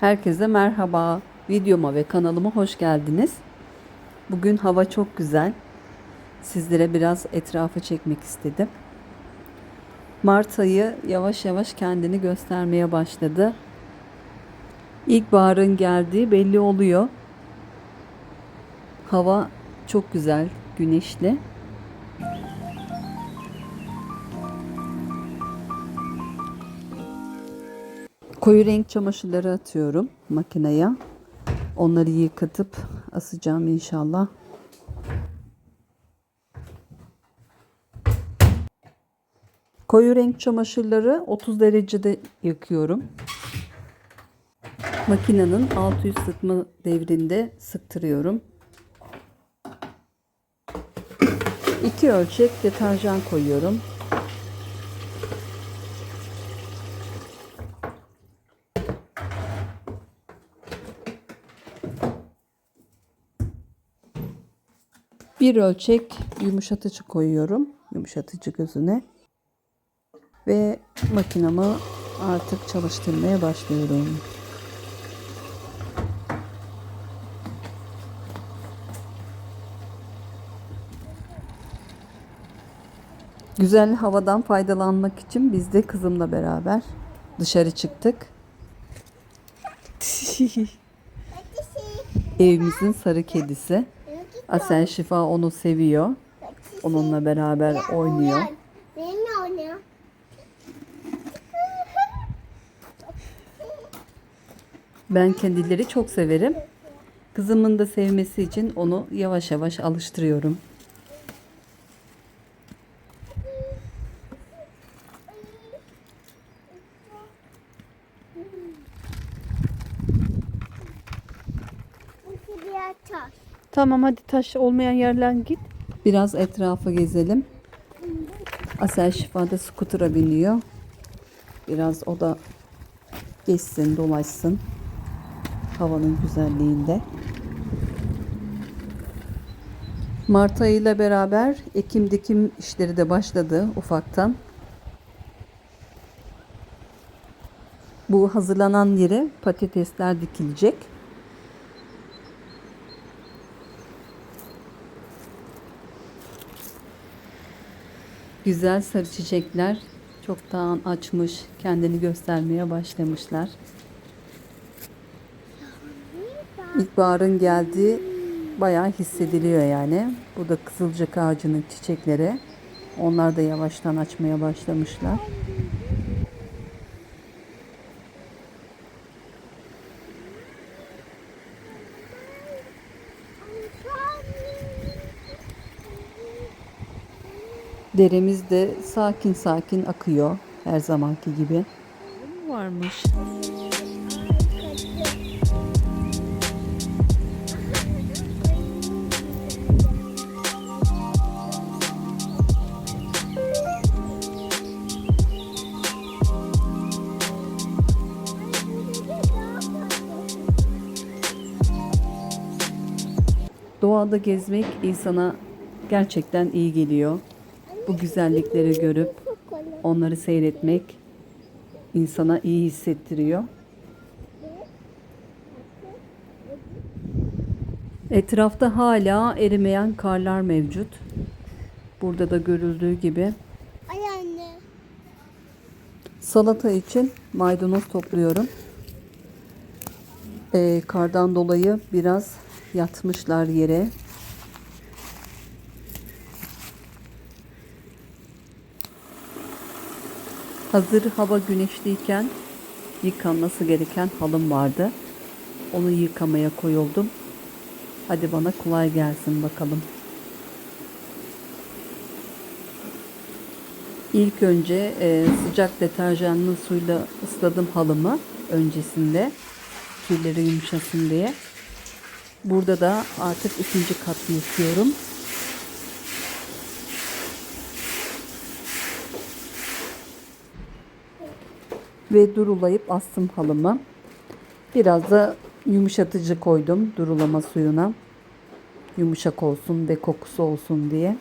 Herkese merhaba. Videoma ve kanalıma hoş geldiniz. Bugün hava çok güzel. Sizlere biraz etrafı çekmek istedim. Mart ayı yavaş yavaş kendini göstermeye başladı. İlkbaharın geldiği belli oluyor. Hava çok güzel, güneşli. Koyu renk çamaşırları atıyorum makineye. Onları yıkatıp asacağım inşallah. Koyu renk çamaşırları 30 derecede yıkıyorum. Makinenin 600 sıkma devrinde sıktırıyorum. İki ölçek deterjan koyuyorum. Bir ölçek yumuşatıcı koyuyorum. Yumuşatıcı gözüne. Ve makinamı artık çalıştırmaya başlıyorum. Güzel havadan faydalanmak için biz de kızımla beraber dışarı çıktık. Evimizin sarı kedisi. Asel Şifa onu seviyor. Onunla beraber oynuyor. Benimle oynuyor. Ben kedileri çok severim. Kızımın da sevmesi için onu yavaş yavaş alıştırıyorum. Diğer taş. Tamam hadi taş olmayan yerler git. Biraz etrafı gezelim. Asel Şifa da skutura biniyor. Biraz o da geçsin, dolaşsın. Havanın güzelliğinde. Mart ayıyla beraber ekim dikim işleri de başladı ufaktan. Bu hazırlanan yere patatesler dikilecek. Güzel sarı çiçekler çoktan açmış, kendini göstermeye başlamışlar. İlkbaharın geldiği bayağı hissediliyor yani. Bu da kızılcık ağacının çiçekleri. Onlar da yavaştan açmaya başlamışlar. Deremiz de sakin sakin akıyor her zamanki gibi. Varmış. Doğada gezmek insana gerçekten iyi geliyor. Bu güzellikleri görüp onları seyretmek insana iyi hissettiriyor. Etrafta hala erimeyen karlar mevcut. Burada da görüldüğü gibi Ay anne. salata için maydanoz topluyorum. Ee, kardan dolayı biraz yatmışlar yere. Hazır hava güneşliyken yıkanması gereken halım vardı. Onu yıkamaya koyuldum. Hadi bana kolay gelsin bakalım. İlk önce e, sıcak deterjanlı suyla ısladım halımı öncesinde. Tüyleri yumuşasın diye. Burada da artık ikinci katı yıkıyorum. Ve durulayıp astım halımı. Biraz da yumuşatıcı koydum durulama suyuna. Yumuşak olsun ve kokusu olsun diye.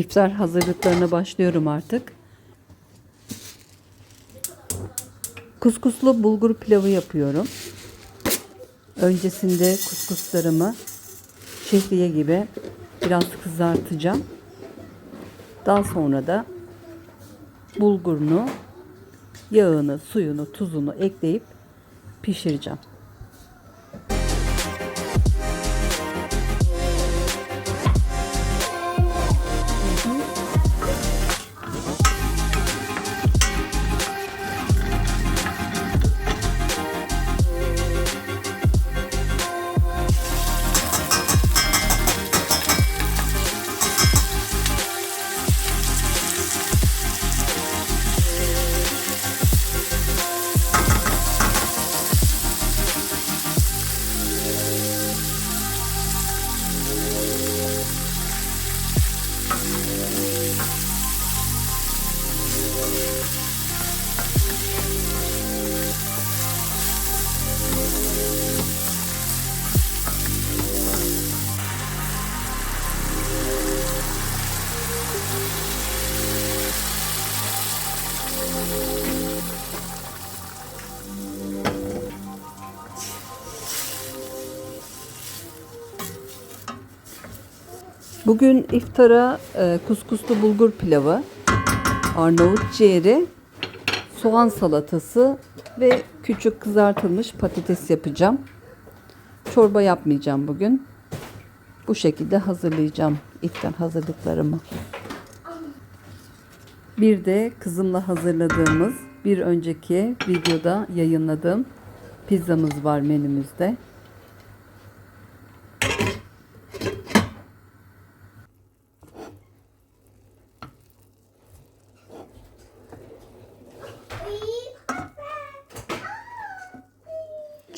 İftar hazırlıklarına başlıyorum artık. Kuskuslu bulgur pilavı yapıyorum. Öncesinde kuskuslarımı şehriye gibi biraz kızartacağım. Daha sonra da bulgurunu, yağını, suyunu, tuzunu ekleyip pişireceğim. Bugün iftara e, kuskuslu bulgur pilavı, Arnavut ciğeri, soğan salatası ve küçük kızartılmış patates yapacağım. Çorba yapmayacağım bugün. Bu şekilde hazırlayacağım iftar hazırlıklarımı. Bir de kızımla hazırladığımız bir önceki videoda yayınladığım pizzamız var menümüzde.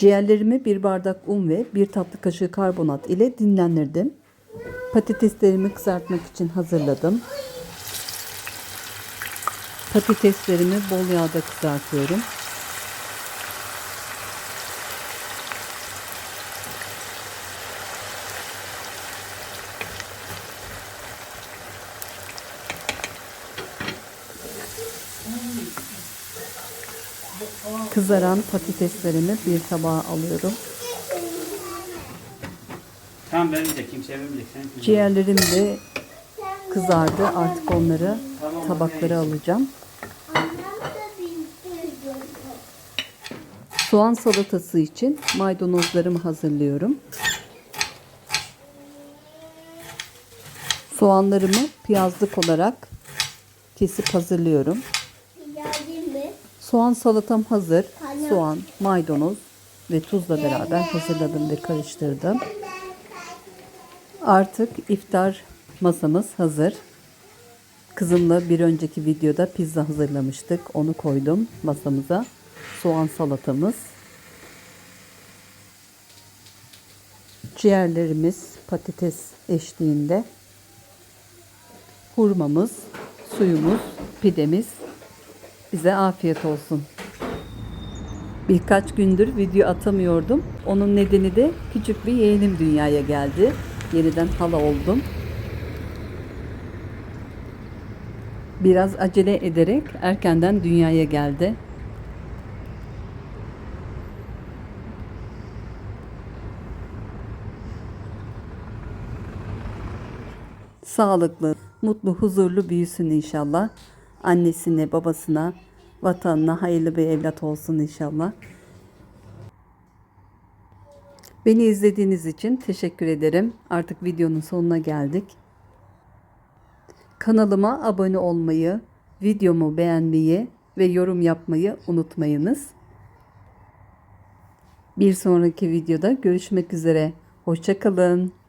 Ciğerlerimi bir bardak un ve bir tatlı kaşığı karbonat ile dinlendirdim. Patateslerimi kızartmak için hazırladım. Patateslerimi bol yağda kızartıyorum. Kızaran patateslerimi bir tabağa alıyorum. Tamam vermeyecek, kimse vermeyecek. Sen Ciğerlerim de kızardı. Artık onları tabaklara alacağım. Annem de bildirdi. Soğan salatası için maydanozlarımı hazırlıyorum. Soğanlarımı piyazlık olarak kesip hazırlıyorum. Soğan salatam hazır. Soğan, maydanoz ve tuzla beraber hazırladım ve karıştırdım. Artık iftar masamız hazır. Kızımla bir önceki videoda pizza hazırlamıştık. Onu koydum masamıza. Soğan salatamız. Ciğerlerimiz patates eşliğinde. Hurmamız, suyumuz, pidemiz. Bize afiyet olsun. Birkaç gündür video atamıyordum. Onun nedeni de küçük bir yeğenim dünyaya geldi. Yeniden hala oldum. Biraz acele ederek erkenden dünyaya geldi. Sağlıklı, mutlu, huzurlu büyüsün inşallah. Annesine, babasına, vatanına hayırlı bir evlat olsun inşallah. Beni izlediğiniz için teşekkür ederim. Artık videonun sonuna geldik. Kanalıma abone olmayı, videomu beğenmeyi ve yorum yapmayı unutmayınız. Bir sonraki videoda görüşmek üzere. Hoşçakalın.